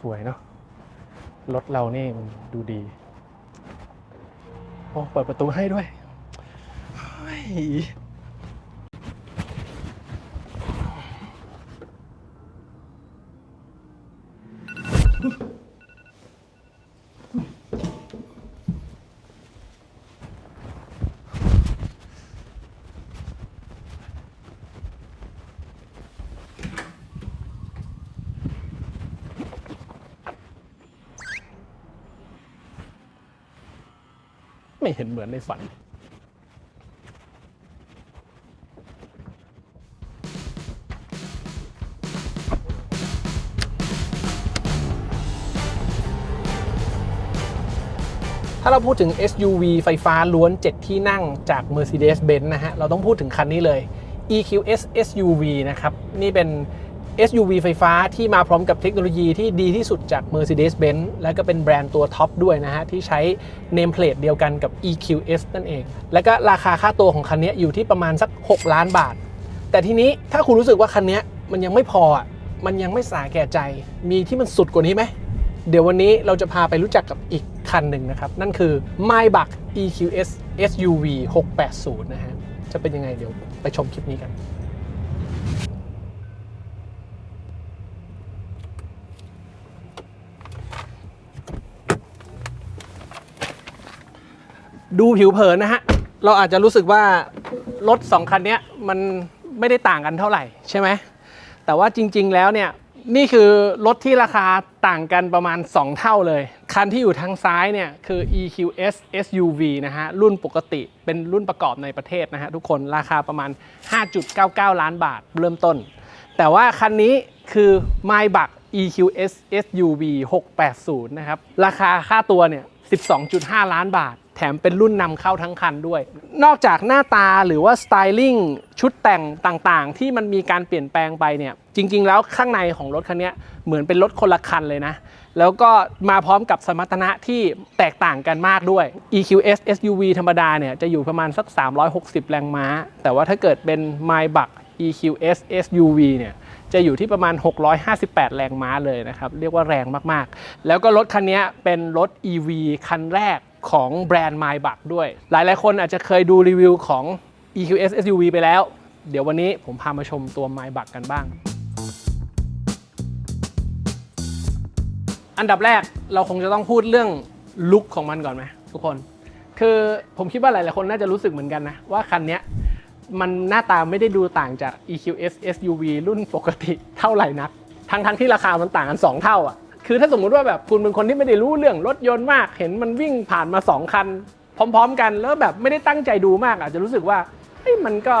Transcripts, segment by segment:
สวยเนาะรถเรานี่มันดูดี โอ้เปิดประตูให้ด้วยเฮ้ย ไม่เห็นเหมือนในฝัน ถ้าเราพูดถึง SUV ไฟฟ้าล้วน 7 ที่นั่งจาก Mercedes-Benz นะฮะ เราต้องพูดถึงคันนี้เลย EQS SUV นะครับ นี่เป็น SUV ไฟฟ้าที่มาพร้อมกับเทคโนโลยีที่ดีที่สุดจาก Mercedes-Benz และก็เป็นแบรนด์ตัวท็อปด้วยนะฮะ ที่ใช้เนมเพลตเดียวกันกับ EQS นั่นเอง แล้วก็ราคาค่าตัวของคันนี้อยู่ที่ประมาณสัก 6 ล้านบาท แต่ทีนี้ถ้าคุณรู้สึกว่าคันนี้มันยังไม่พอมันยังไม่สาแก่ใจ มีที่มันสุดกว่านี้ไหม เดี๋ยววันนี้เราจะพาไปรู้จักกับอีก คันหนึ่งนะครับ นั่นคือ Maybach EQS SUV 680 นะฮะ จะเป็นยังไงเดี๋ยวไปชมคลิปนี้กันดูผิวเผินนะฮะ เราอาจจะรู้สึกว่ารถสองคันนี้มันไม่ได้ต่างกันเท่าไหร่ใช่ไหม แต่ว่าจริง ๆ แล้วเนี่ย นี่คือรถที่ราคาต่างกันประมาณ 2 เท่าเลย คันที่อยู่ทางซ้ายเนี่ยคือ EQS SUV นะฮะ รุ่นปกติเป็นรุ่นประกอบในประเทศนะฮะทุกคนราคาประมาณ 5.99 ล้านบาทเริ่มต้น แต่ว่าคันนี้ คือ m y b a c EQS SUV 680 นะครับ ราคาค่าตัวเนี่ย 12.5 ล้านบาท แถมเป็นรุ่นนำเข้าทั้งคันด้วย นอกจากหน้าตาหรือว่าสไตลิ่งชุดแต่งต่างๆ ที่มันมีการเปลี่ยนแปลงไปเนี่ย จริง ๆ แล้วข้างในของรถคันนี้เหมือนเป็นรถคนละคันเลยนะ แล้วก็มาพร้อมกับสมรรถนะที่แตกต่างกันมากด้วย EQS SUV ธรรมดาเนี่ยจะอยู่ประมาณสัก 360 แรงม้า แต่ว่าถ้าเกิดเป็น m y b a c EQS SUV เนี่ย จะอยู่ที่ประมาณ 658 แรงม้าเลยนะครับ เรียกว่าแรงมากๆ แล้วก็รถคันนี้เป็นรถ EV คันแรกของแบรนด์ m y b a c ด้วย หลายๆ คนอาจจะเคยดูรีวิวของ EQS SUV ไปแล้ว เดี๋ยววันนี้ผมพามาชมตัว m y b a c กันบ้าง อันดับแรกเราคงจะต้องพูดเรื่องลุคของมันก่อนไหมทุกคน คือผมคิดว่าหลาย ๆ คนน่าจะรู้สึกเหมือนกันนะว่าคันนี้ มันหน้าตาไม่ได้ดูต่างจาก EQS SUV รุ่นปกติเท่าไหร่นัก ทั้งทั้งที่ราคามันต่างกัน 2 เท่าอะ คือถ้าสมมุติว่าแบบคุณเป็นคนที่ไม่ได้รู้เรื่องรถยนต์มาก เห็นมันวิ่งผ่านมา 2 คัน พร้อมๆ กันแล้วแบบไม่ได้ตั้งใจดูมากอาจจะรู้สึกว่าเฮ้ยมันก็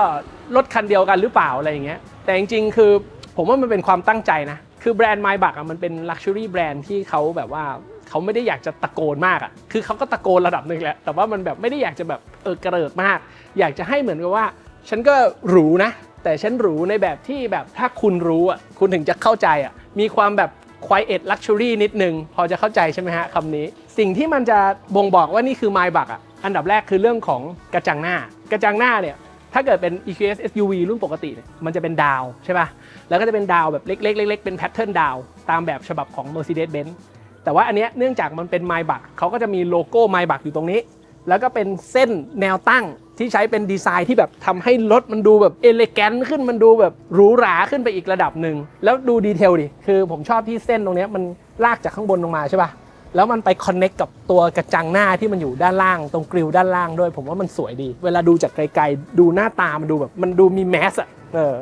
รถคันเดียวกันหรือเปล่าอะไรอย่างเงี้ย แต่จริงๆ คือผมว่ามันเป็นความตั้งใจนะ คือแบรนด์ Maybach อะมันเป็น Luxury แบรนด์ที่เขาแบบว่าเขาไม่ได้อยากจะตะโกนมากอะ คือเขาก็ตะโกนระดับหนึ่งแหละ แต่ว่ามันแบบไม่ได้อยากจะแบบเออกระเริกมาก อยากจะให้เหมือนกับว่า ฉันก็หรูนะ แต่ฉันหรูในแบบที่แบบถ้าคุณรู้อะคุณถึงจะเข้าใจอะมีความแบบ quiet luxury นิดนึง พอจะเข้าใจใช่ไหมฮะคำนี้ สิ่งที่มันจะบ่งบอกว่านี่คือ Maybach อะอันดับแรกคือเรื่องของกระจังหน้า กระจังหน้าเนี่ยถ้าเกิดเป็น EQS SUV รุ่นปกติเนี่ยมันจะเป็นดาวใช่ป่ะ แล้วก็จะเป็นดาวแบบเล็กๆเล็กๆเป็นแพทเทิร์นดาวตามแบบฉบับของ Mercedes-Benz แต่ว่าอันเนี้ยเนื่องจากมันเป็น Maybach เขาก็จะมีโลโก้ Maybach อยู่ตรงนี้ แล้วก็เป็นเส้นแนวตั้งที่ใช้เป็นดีไซน์ที่แบบทำให้รถมันดูแบบเอเลแกนขึ้นมันดูแบบหรูหราขึ้นไปอีกระดับหนึ่ง แล้วดูดีเทลดิ คือผมชอบที่เส้นตรงนี้มันลากจากข้างบนลงมาใช่ป่ะ แล้วมันไปคอนเน็กกับตัวกระจังหน้าที่มันอยู่ด้านล่าง ตรงกริลด้านล่างด้วย ผมว่ามันสวยดี เวลาดูจากไกลๆ ดูหน้าตามันดูแบบมันดูมีแมสอะเออ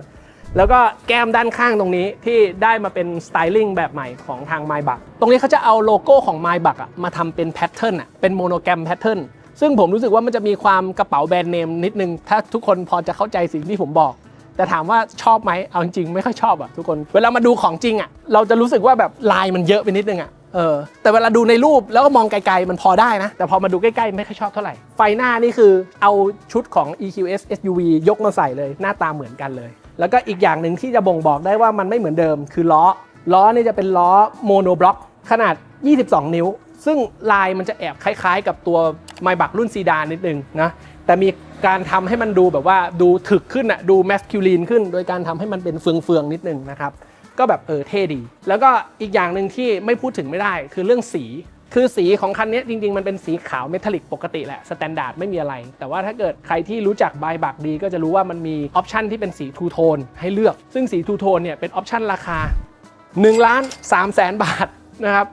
แล้วก็แก้มด้านข้างตรงนี้ที่ได้มาเป็นสไตลิ่งแบบใหม่ของทาง Maybach ตรงนี้เขาจะเอาโลโก้ของ Maybach อะมาทำเป็นแพทเทิร์นอะเป็นโมโนแกรมแพทเทิร์น ซึ่งผมรู้สึกว่ามันจะมีความกระเป๋าแบรนด์เนมนิดนึง ถ้าทุกคนพอจะเข้าใจสิ่งที่ผมบอก แต่ถามว่าชอบไหมเอาจริงๆไม่ค่อยชอบอะทุกคน เวลามาดูของจริงอะเราจะรู้สึกว่าแบบลายมันเยอะไปนิดนึงอะเออแต่เวลาดูในรูปแล้วก็มองไกลๆ มันพอได้นะ แต่พอมาดูใกล้ๆ ไม่ค่อยชอบเท่าไหร่ ไฟหน้านี่คือเอาชุดของ EQS SUV ยกมาใส่เลย หน้าตาเหมือนกันเลย แล้วก็อีกอย่างหนึ่งที่จะบ่งบอกได้ว่ามันไม่เหมือนเดิม คือล้อ ล้อนี่จะเป็นล้อโมโนบล็อกขนาด 22 นิ้ว ซึ่งลายมันจะแอบคล้ายๆ กับตัวไมบักรุ่นซีดานนิดนึงนะแต่มีการทำให้มันดูแบบว่าดูถึกขึ้นอะดูแมสคิวลีนขึ้น โดยการทำให้มันเป็นเฟืองๆนิดนึงนะครับก็แบบเออเท่ดี แล้วก็อีกอย่างหนึ่งที่ไม่พูดถึงไม่ได้คือเรื่องสี คือสีของคันนี้จริง ๆ มันเป็นสีขาวเมทัลลิกปกติแหละสแตนดาร์ดไม่มีอะไร แต่ว่าถ้าเกิดใครที่รู้จักบายบักดี ก็จะรู้ว่ามันมีออปชันที่เป็นสีทูโทนให้เลือก ซึ่งสีทูโทนเนี่ยเป็นออปชันราคา1ล้าน3แสนบาทนะครับ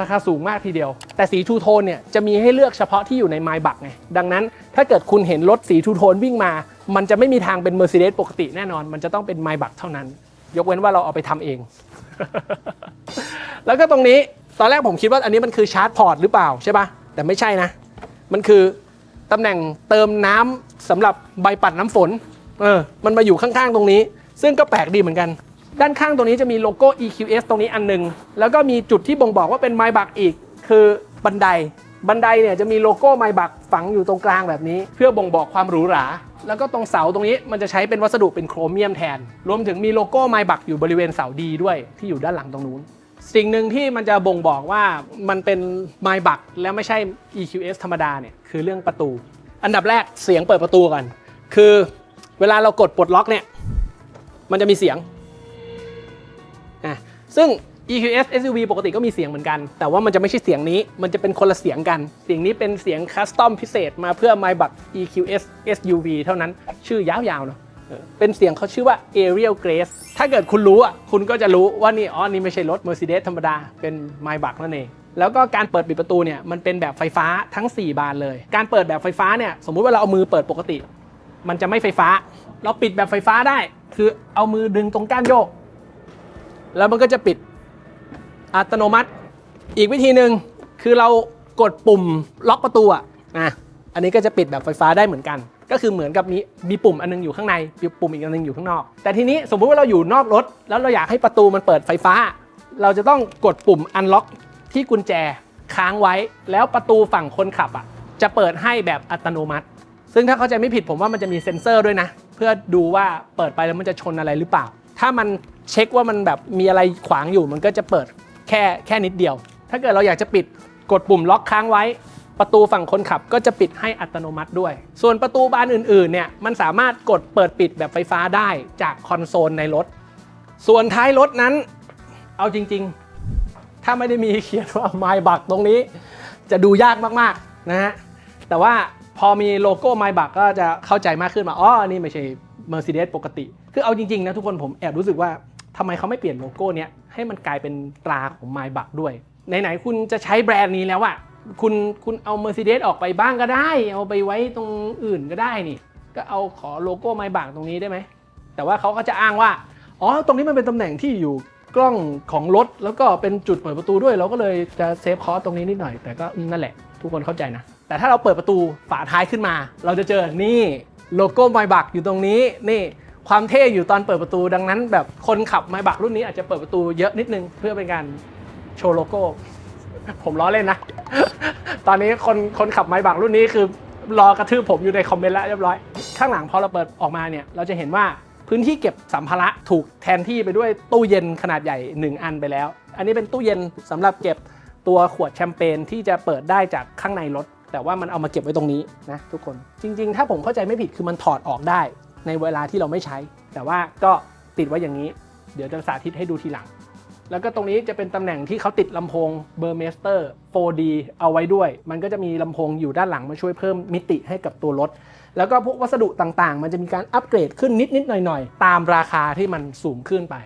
ราคาสูงมากทีเดียว แต่สีทูโทนเนี่ยจะมีให้เลือกเฉพาะที่อยู่ในไมบักไงดังนั้นถ้าเกิดคุณเห็นรถสีทูโทนวิ่งมา มันจะไม่มีทางเป็น Mercedes ปกติแน่นอน มันจะต้องเป็นไมบักเท่านั้น ยกเว้นว่าเราเอาไปทำเอง แล้วก็ตรงนี้ตอนแรกผมคิดว่าอันนี้มันคือชาร์จพอร์ตหรือเปล่าใช่ปะแต่ไม่ใช่นะ มันคือตำแหน่งเติมน้ำสำหรับใบปัดน้ำฝน เออ มันมาอยู่ข้างๆตรงนี้ ซึ่งก็แปลกดีเหมือนกัน ด้านข้างตรงนี้จะมีโลโก้ EQS ตรงนี้อันหนึง แล้วก็มีจุดที่บ่งบอกว่าเป็นไมบักอีก คือบันได บันไดเนี่ยจะมีโลโก้ไมบักฝังอยู่ตรงกลางแบบนี้ เพื่อบ่งบอกความหรูหรา แล้วก็ตรงเสาตรงนี้มันจะใช้เป็นวัสดุเป็นโครเมียมแทน รวมถึงมีโลโก้ไมบักอยู่บริเวณเสาดีด้วยที่อยู่ด้านหลังตรงนู้น สิ่งหนึ่งที่มันจะบ่งบอกว่ามันเป็นไมบักแล้วไม่ใช่ EQS ธรรมดาเนี่ยคือเรื่องประตู อันดับแรกเสียงเปิดประตูก่อน คือเวลาเรากดปลดล็อกเนี่ยมันจะมีเสียง ซึ่ง EQS SUV ปกติก็มีเสียงเหมือนกัน แต่ว่ามันจะไม่ใช่เสียงนี้ มันจะเป็นคนละเสียงกัน เสียงนี้เป็นเสียงคัสตอมพิเศษมาเพื่อ m y b u c EQS SUV เท่านั้น ชื่อยาวๆเนาะเป็นเสียงเขาชื่อว่า Ariel Grace ถ้าเกิดคุณรู้อะ คุณก็จะรู้ว่านี่อ๋อนี่ไม่ใช่รถ Mercedes ธรรมดา เป็น m y b u c นั่นเอง แล้วก็การเปิดปิดประตูเนี่ย มันเป็นแบบไฟฟ้าทั้ง 4 บานเลย การเปิดแบบไฟฟ้าเนี่ย สมมุติว่าเราเอามือเปิดปกติ มันจะไม่ไฟฟ้า เราปิดแบบไฟฟ้าได้ คือเอามือดึงตรงก้านโยก แล้วมันก็จะปิดอัตโนมัติ อีกวิธีหนึ่งคือเรากดปุ่มล็อกประตูอะอะอันนี้ก็จะปิดแบบไฟฟ้าได้เหมือนกัน ก็คือเหมือนกับมีมีปุ่มอันนึงอยู่ข้างในมีปุ่มอีกอันนึงอยู่ข้างนอก แต่ทีนี้สมมุติว่าเราอยู่นอกรถ แล้วเราอยากให้ประตูมันเปิดไฟฟ้า เราจะต้องกดปุ่มอันล็อกที่กุญแจค้างไว้ แล้วประตูฝั่งคนขับอะจะเปิดให้แบบอัตโนมัติ ซึ่งถ้าเข้าใจไม่ผิดผมว่ามันจะมีเซ็นเซอร์ด้วยนะ เพื่อดูว่าเปิดไปแล้วมันจะชนอะไรหรือเปล่า ถ้ามันเช็คว่ามันแบบมีอะไรขวางอยู่มันก็จะเปิดแค่แค่นิดเดียว ถ้าเกิดเราอยากจะปิดกดปุ่มล็อกค้างไว้ ประตูฝั่งคนขับก็จะปิดให้อัตโนมัติด้วย ส่วนประตูบานอื่นๆเนี่ยมันสามารถกดเปิดปิดแบบไฟฟ้าได้จากคอนโซลในรถ ส่วนท้ายรถนั้น เอาจริงๆ ถ้าไม่ได้มีเขียนว่า My b u c ตรงนี้ จะดูยากมากๆนะฮะแต่ว่าพอมีโลโก้ My b u c ก็จะเข้าใจมากขึ้นมาอ๋ออันนี่ไม่ใช่ Mercedes ปกติ คือเอาจริงๆนะทุกคนผมแอบรู้สึกว่าทำไมเขาไม่เปลี่ยนโลโก้เนี้ยให้มันกลายเป็นตราของ My b u c ด้วยไหนๆคุณจะใช้แบรนด์นี้แล้วอะคุณคุณเอา Mercedes ออกไปบ้างก็ได้ เอาไปไว้ตรงอื่นก็ได้นี่ ก็เอาขอโลโก้ My b u c ตรงนี้ได้ไหม แต่ว่าเขาก็จะอ้างว่า อ๋อ ตรงนี้มันเป็นตำแหน่งที่อยู่กล้องของรถ แล้วก็เป็นจุดเปิดประตูด้วย เราก็เลยจะเซฟคอสตรงนี้นิดหน่อย แต่ก็นั่นแหละ ทุกคนเข้าใจนะ แต่ถ้าเราเปิดประตูฝาท้ายขึ้นมา เราจะเจอนี่โลโก้ไมบักอยู่ตรงนี้นี่ ความเท่อยู่ตอนเปิดประตูดังนั้น แบบคนขับไมบักรุ่นนี้อาจจะเปิดประตูเยอะนิดนึงเพื่อเป็นการโชว์โลโก้ ผมล้อเล่นนะ ตอนนี้คนคนขับไมบักรุ่นนี้คือรอกระทืบผมอยู่ในคอมเมนต์แล้วเรียบร้อย ข้างหลังพอเราเปิดออกมาเนี่ย เราจะเห็นว่าพื้นที่เก็บสัมภาระถูกแทนที่ไปด้วยตู้เย็นขนาดใหญ่ 1 อันไปแล้ว อันนี้เป็นตู้เย็นสำหรับเก็บตัวขวดแชมเปญที่จะเปิดได้จากข้างในรถ แต่ว่ามันเอามาเก็บไว้ตรงนี้นะทุกคน จริง ๆ ถ้าผมเข้าใจไม่ผิดคือมันถอดออกได้ ในเวลาที่เราไม่ใช้ แต่ว่าก็ติดไว้อย่างนี้ เดี๋ยวจะสาธิตให้ดูทีหลัง แล้วก็ตรงนี้จะเป็นตำแหน่งที่เขาติดลำโพงเบอร์เมสเตอร์ 4D เอาไว้ด้วย มันก็จะมีลำโพงอยู่ด้านหลังมาช่วยเพิ่มมิติให้กับตัวรถ แล้วก็พวกวัสดุต่างๆ มันจะมีการอัปเกรดขึ้นนิดๆหน่อยๆ ตามราคาที่มันสูงขึ้นไป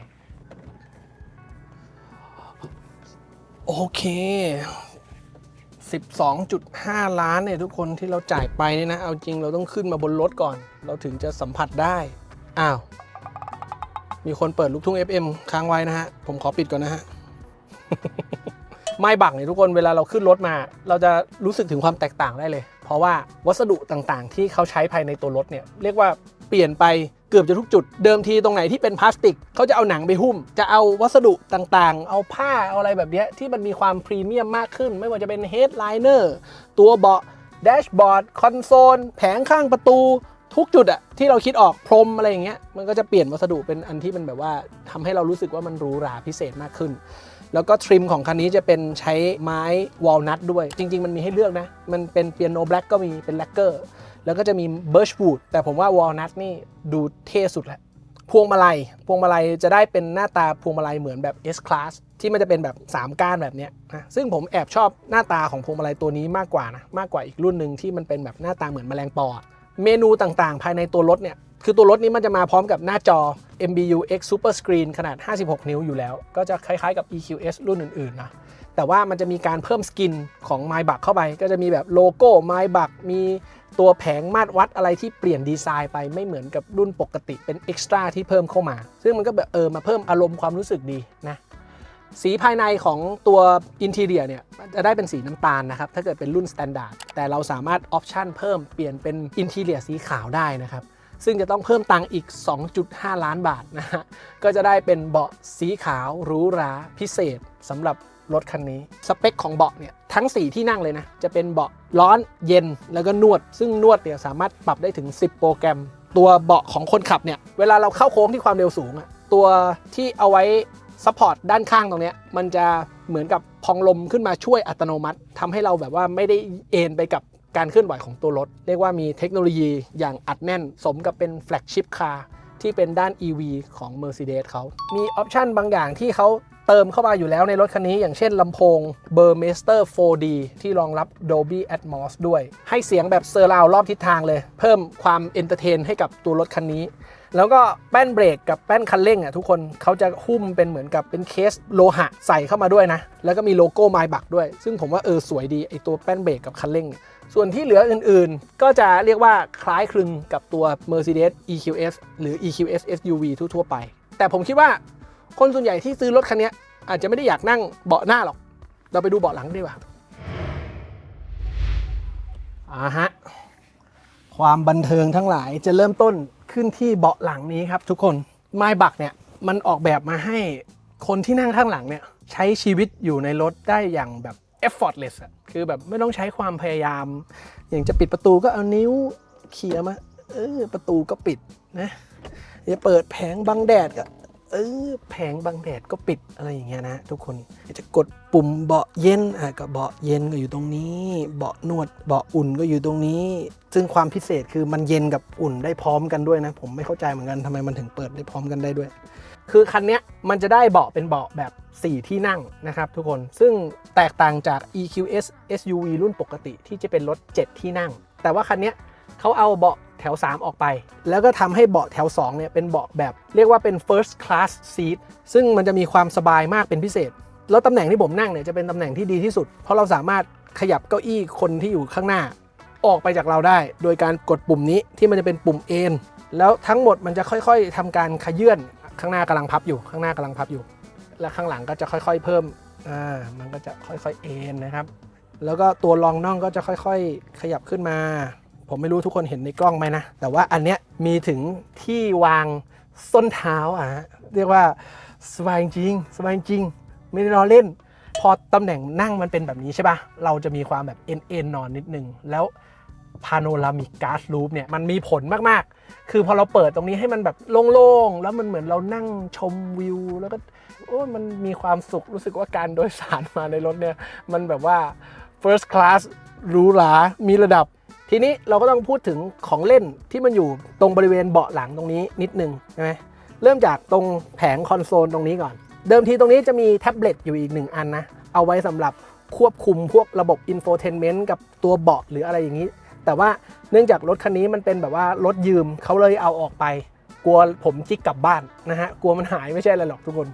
โอเค12.5 ล้านเนี่ยทุกคนที่เราจ่ายไปเนี่ยนะ เอาจริงเราต้องขึ้นมาบนรถก่อน เราถึงจะสัมผัสได้อ้าวมีคนเปิดลูกทุ่ง FM ค้างไว้นะฮะ ผมขอปิดก่อนนะฮะ ไม่บักเนี่ยทุกคนเวลาเราขึ้นรถมา เราจะรู้สึกถึงความแตกต่างได้เลย เพราะว่าวัสดุต่างๆ ที่เขาใช้ภายในตัวรถเนี่ย เรียกว่าเปลี่ยนไปเกือบจะทุกจุด เดิมทีตรงไหนที่เป็นพลาสติก เขาจะเอาหนังไปหุ้ม จะเอาวัสดุต่างๆ เอาผ้าเอาอะไรแบบเนี้ที่มันมีความพรีเมียมมากขึ้น ไม่ว่าจะเป็นเฮดไลเนอร์ตัวเบาะแดชบอร์ดคอนโซลแผงข้างประตู ทุกจุดอะที่เราคิดออกพรมอะไรอย่างเงี้ยมันก็จะเปลี่ยนวัสดุเป็นอันที่มันแบบว่าทำให้เรารู้สึกว่ามันหรูหราพิเศษมากขึ้น แล้วก็ทริมของคันนี้จะเป็นใช้ไม้วอลนัทด้วย จริง ๆ มันมีให้เลือกนะ มันเป็นเปียโนแบล็กก็มีเป็นแลกเกอร์แล้วก็จะมีเบิร์ชวูดแต่ผมว่าวอลนัทนี่ดูเท่สุดแหละพวงมาลัย พวงมาลัยจะได้เป็นหน้าตาพวงมาลัยเหมือนแบบ S Class ที่มันจะเป็นแบบ 3 ก้านแบบนี้นะซึ่งผมแอบชอบหน้าตาของพวงมาลัยตัวนี้มากกว่านะมากกว่าอีกรุ่นหนึ่งที่มันเป็นแบบหน้าตาเหมือนแมลงปอ เมนูต่างๆ ภายในตัวรถเนี่ยคือตัวรถนี้มันจะมาพร้อมกับหน้าจอ MBU X Super Screen ขนาด 56 นิ้วอยู่แล้ว ก็จะคล้ายๆกับ EQS รุ่นอื่นๆนะแต่ว่ามันจะมีการเพิ่มสกินของ m y b u c เข้าไป ก็จะมีแบบโลโก้ m y b u c มีตัวแผงมาตรวัดอะไรที่เปลี่ยนดีไซน์ไปไม่เหมือนกับรุ่นปกติเป็นเอ็กซ์ตร้าที่เพิ่มเข้ามา ซึ่งมันก็แบบเออมาเพิ่มอารมณ์ความรู้สึกดีนะ สีภายในของตัวอินทีเรียเนี่ยจะได้เป็นสีน้ำตาลนะครับ ถ้าเกิดเป็นรุ่น Standard แต่เราสามารถออปชันเพิ่มเปลี่ยนเป็นอินทีเรียสีขาวได้นะครับ ซึ่งจะต้องเพิ่มตังค์อีก 2.5 ล้านบาทนะฮะก็จะได้เป็นเบาะสีขาวหรูหราพิเศษสำหรับรถคันนี้ สเปคของเบาะเนี่ยทั้ง 4 ที่นั่งเลยนะ จะเป็นเบาะร้อนเย็นแล้วก็นวด ซึ่งนวดเนี่ยสามารถปรับได้ถึง 10 โปรแกรม ตัวเบาะของคนขับเนี่ยเวลาเราเข้าโค้งที่ความเร็วสูงอะตัวที่เอาไว้ ซัพพอร์ตด้านข้างตรงนี้มันจะเหมือนกับพองลมขึ้นมาช่วยอัตโนมัติทำให้เราแบบว่าไม่ได้เอ็นไปกับการเคลื่อนไหวของตัวรถ เรียกว่ามีเทคโนโลยีอย่างอัดแน่น สมกับเป็นแฟลกชิพคาร์ที่เป็นด้าน EV ของ Mercedes เขา มีออปชันบางอย่างที่เขาเติมเข้ามาอยู่แล้วในรถคันนี้ อย่างเช่นลำโพง Burmester 4D ที่รองรับ Dolby Atmos ด้วย ให้เสียงแบบเซอร์ราวรอบทิศทางเลย เพิ่มความเอนเตอร์เทนให้กับตัวรถคันนี้ แล้วก็แป้นเบรกกับแป้นคันเร่งอะทุกคนเขาจะหุ้มเป็นเหมือนกับเป็นเคสโลหะใส่เข้ามาด้วยนะ แล้วก็มีโลโก้ไมบักด้วย ซึ่งผมว่าเออสวยดีไอตัวแป้นเบรกกับคันเร่ง ส่วนที่เหลืออื่นๆ ก็จะเรียกว่าคล้ายคลึงกับตัว Mercedes EQS หรือ EQS SUV ทั่วๆไป แต่ผมคิดว่าคนส่วนใหญ่ที่ซื้อรถคันนี้อาจจะไม่ได้อยากนั่งเบาะหน้าหรอก เราไปดูเบาะหลังดีกว่าอ่าฮะความบันเทิงทั้งหลายจะเริ่มต้น ขึ้นที่เบาะหลังนี้ครับทุกคนไม้บักเนี่ยมันออกแบบมาให้คนที่นั่งข้างหลังเนี่ยใช้ชีวิตอยู่ในรถได้อย่างแบบ effortless อะคือแบบไม่ต้องใช้ความพยายาม อย่างจะปิดประตูก็เอานิ้วเขี่ยมาเออประตูก็ปิดนะจะเปิดแผงบังแดดก็ เออแผงบังแดดก็ปิดอะไรอย่างเงี้ยนะทุกคนจะกดปุ่มเบาะเย็นอะก็เบาะเย็นก็อยู่ตรงนี้ เบาะนวดเบาะอุ่นก็อยู่ตรงนี้ ซึ่งความพิเศษคือมันเย็นกับอุ่นได้พร้อมกันด้วยนะ ผมไม่เข้าใจเหมือนกันทำไมมันถึงเปิดได้พร้อมกันได้ด้วย คือคันเนี้ยมันจะได้เบาะเป็นเบาะแบบ 4 ที่นั่งนะครับทุกคนซึ่งแตกต่างจาก EQS SUV รุ่นปกติที่จะเป็นรถ 7 ที่นั่ง แต่ว่าคันเนี้ยเขาเอาเบาะ แถว 3 ออกไป แล้วก็ทำให้เบาะแถว 2 เนี่ย เป็นเบาะแบบ เรียกว่าเป็น first class seat ซึ่งมันจะมีความสบายมากเป็นพิเศษ แล้วตำแหน่งที่ผมนั่งเนี่ยจะเป็นตำแหน่งที่ดีที่สุด เพราะเราสามารถขยับเก้าอี้คนที่อยู่ข้างหน้า ออกไปจากเราได้ โดยการกดปุ่มนี้ที่มันจะเป็นปุ่มเอนแล้วทั้งหมดมันจะค่อยๆทำการขยื่นข้างหน้ากำลังพับอยู่ ข้างหน้ากำลังพับอยู่ และข้างหลังก็จะค่อยๆ เพิ่มอ่ามันก็จะค่อยๆเอนนะครับแล้วก็ตัวรองน่องก็จะค่อยๆ ขยับขึ้นมา ผมไม่รู้ทุกคนเห็นในกล้องไหมนะ แต่ว่าอันเนี้ยมีถึงที่วางส้นเท้าอะเรียกว่าสบายจริงสบายจริง ไม่ได้รอเล่น พอตำแหน่งนั่งมันเป็นแบบนี้ใช่ปะเราจะมีความแบบเอ็นเอ็นนอนนิดนึง แล้วพาโนรามิกการ์ดลูปเนี่ยมันมีผลมาก ๆ คือพอเราเปิดตรงนี้ให้มันแบบโล่ง ๆ แล้วมันเหมือนเรานั่งชมวิว แล้วก็โอ้มันมีความสุขรู้สึกว่าการโดยสารมาในรถเนี่ย มันแบบว่า first class หรูหรา มีระดับ ทีนี้เราก็ต้องพูดถึงของเล่นที่มันอยู่ตรงบริเวณเบาะหลังตรงนี้นิดนึงใช่ไหมเริ่มจากตรงแผงคอนโซลตรงนี้ก่อน เดิมทีตรงนี้จะมีแท็บเล็ตอยู่อีกหนึ่งอันนะ เอาไว้สำหรับควบคุมพวกระบบอินโฟเทนเมนต์กับตัวเบาะหรืออะไรอย่างนี้ แต่ว่าเนื่องจากรถคันนี้มันเป็นแบบว่ารถยืมเขาเลยเอาออกไป กลัวผมจิกกลับบ้านนะฮะกลัวมันหายไม่ใช่อะไรหรอกทุกคน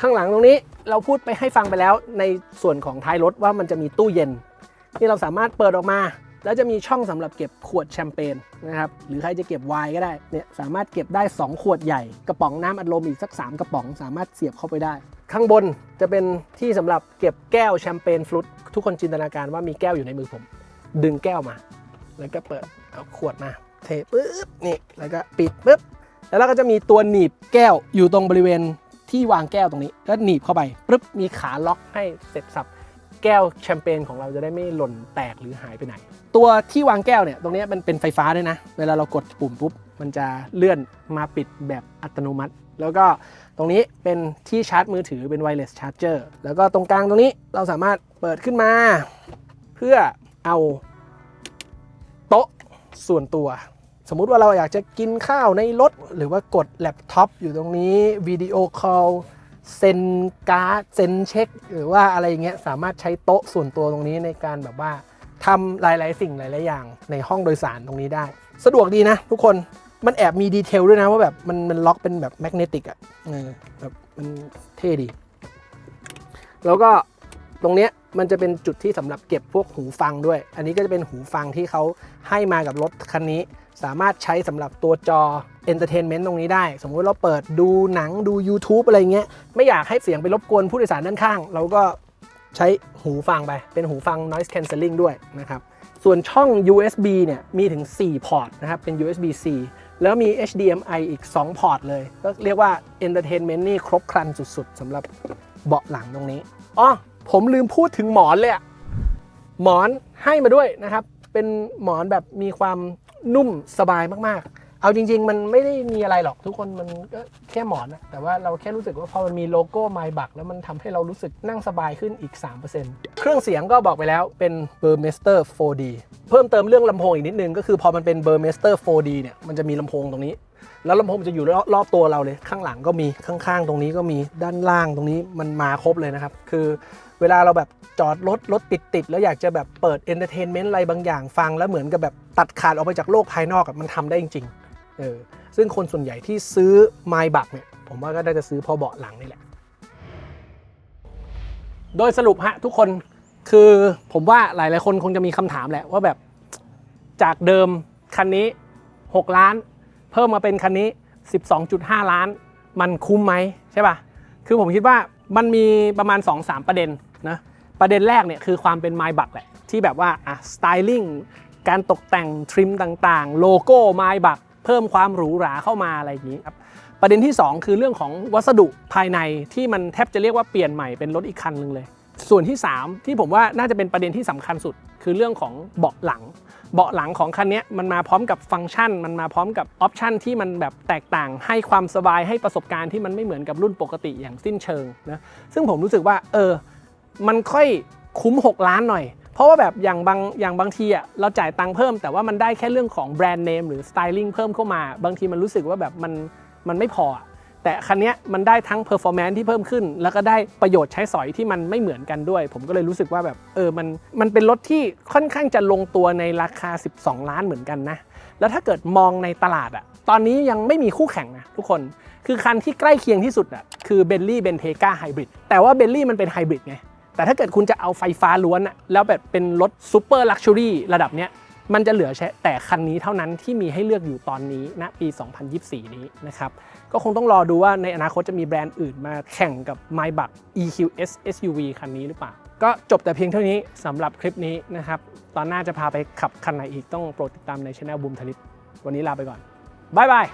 ข้างหลังตรงนี้เราพูดไปให้ฟังไปแล้วในส่วนของท้ายรถว่ามันจะมีตู้เย็นที่เราสามารถเปิดออกมา แล้วจะมีช่องสำหรับเก็บขวดแชมเปญนะครับหรือใครจะเก็บไวน์ก็ได้เนี่ยสามารถเก็บได้ 2 ขวดใหญ่ กระป๋องน้ำอัดลมอีกสัก 3 กระป๋อง สามารถเสียบเข้าไปได้ ข้างบนจะเป็นที่สำหรับเก็บแก้วแชมเปญฟลุตทุกคนจินตนาการว่ามีแก้วอยู่ในมือผม ดึงแก้วมา แล้วก็เปิดเอาขวดมาเทปุ๊บนี่แล้วก็ปิดปุ๊บแล้วเราก็จะมีตัวหนีบแก้วอยู่ตรงบริเวณที่วางแก้วตรงนี้ก็หนีบเข้าไปปึ๊บมีขาล็อกให้เสร็จสับ แก้วแชมเปญของเราจะได้ไม่หล่นแตกหรือหายไปไหน ตัวที่วางแก้วเนี่ยตรงนี้มันเป็นไฟฟ้าด้วยนะ เวลาเรากดปุ่มปุ๊บ มันจะเลื่อนมาปิดแบบอัตโนมัติ แล้วก็ตรงนี้เป็นที่ชาร์จมือถือเป็นไวเลสชาร์จเจอร์แล้วก็ตรงกลางตรงนี้เราสามารถเปิดขึ้นมา เพื่อเอาโต๊ะส่วนตัวสมมุติว่าเราอยากจะกินข้าวในรถ หรือว่ากดแล็ปท็อปอยู่ตรงนี้วิดีโอคอล เซ็นการ์ดเซ็นเช็ค หรือว่าอะไรอย่างเงี้ยสามารถใช้โต๊ะส่วนตัวตรงนี้ในการแบบว่าทำหลาย ๆ สิ่งหลาย ๆ อย่างในห้องโดยสารตรงนี้ได้ สะดวกดีนะทุกคนมันแอบมีดีเทลด้วยนะว่าแบบมันมันล็อกเป็นแบบแมกเนติกอะเออแบบมันเท่ดี แล้วก็ตรงเนี้ย มันจะเป็นจุดที่สำหรับเก็บพวกหูฟังด้วย อันนี้ก็จะเป็นหูฟังที่เขาให้มากับรถคันนี้ สามารถใช้สำหรับตัวจอ Entertainment ตรงนี้ได้ สมมุติเราเปิดดูหนังดู YouTube อะไรเงี้ย ไม่อยากให้เสียงไปรบกวนผู้โดยสารด้านข้าง เราก็ใช้หูฟังไป เป็นหูฟัง noise cancelling ด้วยนะครับ ส่วนช่อง USB เนี่ยมีถึง 4 พอร์ตนะครับ เป็น USB C แล้วมี HDMI อีก 2 พอร์ตเลย ก็เรียกว่า Entertainment นี่ครบครันสุดๆสำหรับเบาะหลังตรงนี้ อ๋อ ผมลืมพูดถึงหมอนเลยอะหมอนให้มาด้วยนะครับ เป็นหมอนแบบมีความนุ่มสบายมากๆ เอาจริง ๆ มันไม่ได้มีอะไรหรอกทุกคนมันก็แค่หมอนนะแต่ว่าเราแค่รู้สึกว่าพอมันมีโลโก้ My b u c แล้วมันทำให้เรารู้สึกนั่งสบายขึ้นอีก 3%เครื่องเสียงก็บอกไปแล้วเป็น Burmester 4D เพิ่มเติมเรื่องลำโพงอีกนิดนึงก็คือพอมันเป็น Burmester 4D เนี่ยมันจะมีลำโพงตรงนี้ แล้วลำโพงมันจะอยู่รอบตัวเราเลย ข้างหลังก็มีข้างๆ ตรงนี้ก็มีด้านล่างตรงนี้มันมาครบเลยนะครับคือ เวลาเราแบบจอดรถรถติดติดแล้วอยากจะแบบเปิดเอนเตอร์เทนเมนต์อะไรบางอย่างฟัง แล้วเหมือนกับแบบตัดขาดออกไปจากโลกภายนอกมันทำได้จริงๆเออซึ่งคนส่วนใหญ่ที่ซื้อไมบักเนี่ยผมว่าก็น่าจะซื้อพราะเบาะหลังนี่แหละ โดยสรุปฮะทุกคนคือผมว่าหลายๆคนคงจะมีคำถามแหละว่าแบบจากเดิมคันนี้ 6 ล้าน เพิ่มมาเป็นคันนี้ 12.5 ล้าน มันคุ้มไหมใช่ป่ะ คือผมคิดว่ามันมีประมาณ 2-3 ประเด็น นะประเด็นแรกเนี่ยคือความเป็นไมบักแหละที่แบบว่าอะสไตลิ่งการตกแต่งทริมต่างๆ โลโก้ไมบักเพิ่มความหรูหราเข้ามาอะไรอย่างนี้ครับประเด็นที่ 2 คือเรื่องของวัสดุภายในที่มันแทบจะเรียกว่าเปลี่ยนใหม่เป็นรถอีกคันหนึ่งเลย ส่วนที่ 3 ที่ผมว่าน่าจะเป็นประเด็นที่สำคัญสุด คือเรื่องของเบาะหลัง เบาะหลังของคันนี้มันมาพร้อมกับฟังก์ชัน มันมาพร้อมกับออปชันที่มันแบบแตกต่าง ให้ความสบายให้ประสบการณ์ที่มันไม่เหมือนกับรุ่นปกติอย่างสิ้นเชิงนะซึ่งผมรู้สึกว่าเออ มันค่อยคุ้ม 6 ล้านหน่อย เพราะว่าแบบอย่างบางอย่างบางทีอะเราจ่ายตังค์เพิ่ม แต่ว่ามันได้แค่เรื่องของแบรนด์เนมหรือสไตลิ่งเพิ่มเข้ามา บางทีมันรู้สึกว่าแบบมันมันไม่พอ แต่คันนี้มันได้ทั้งเพอร์ฟอร์แมนซ์ที่เพิ่มขึ้น แล้วก็ได้ประโยชน์ใช้สอยที่มันไม่เหมือนกันด้วย ผมก็เลยรู้สึกว่าแบบเออมันมันเป็นรถที่ค่อนข้างจะลงตัวในราคา 12 ล้านเหมือนกันนะแล้วถ้าเกิดมองในตลาดอะตอนนี้ยังไม่มีคู่แข่งนะทุกคนคือคันที่ใกล้เคียงที่สุดอะคือเบลลี่เบนเทกาไฮบริดแต่ว่าเบลลี่มันเป็นไฮบริดไง แต่ถ้าเกิดคุณจะเอาไฟฟ้าล้วนอะแล้วแบบเป็นรถซูเปอร์ลักชัวรี่ระดับเนี้ยมันจะเหลือแค่แต่คันนี้เท่านั้นที่มีให้เลือกอยู่ตอนนี้ณปี 2024 นี้นะครับ ก็คงต้องรอดูว่าในอนาคตจะมีแบรนด์อื่นมาแข่งกับ m y b u c EQS SUV คันนี้หรือเปล่า ก็จบแต่เพียงเท่านี้สำหรับคลิปนี้นะครับ ตอนหน้าจะพาไปขับคันไหนอีกต้องโปรดติดตามในช anel บูมทลิตวันนี้ลาไปก่อน บ๊ายบาย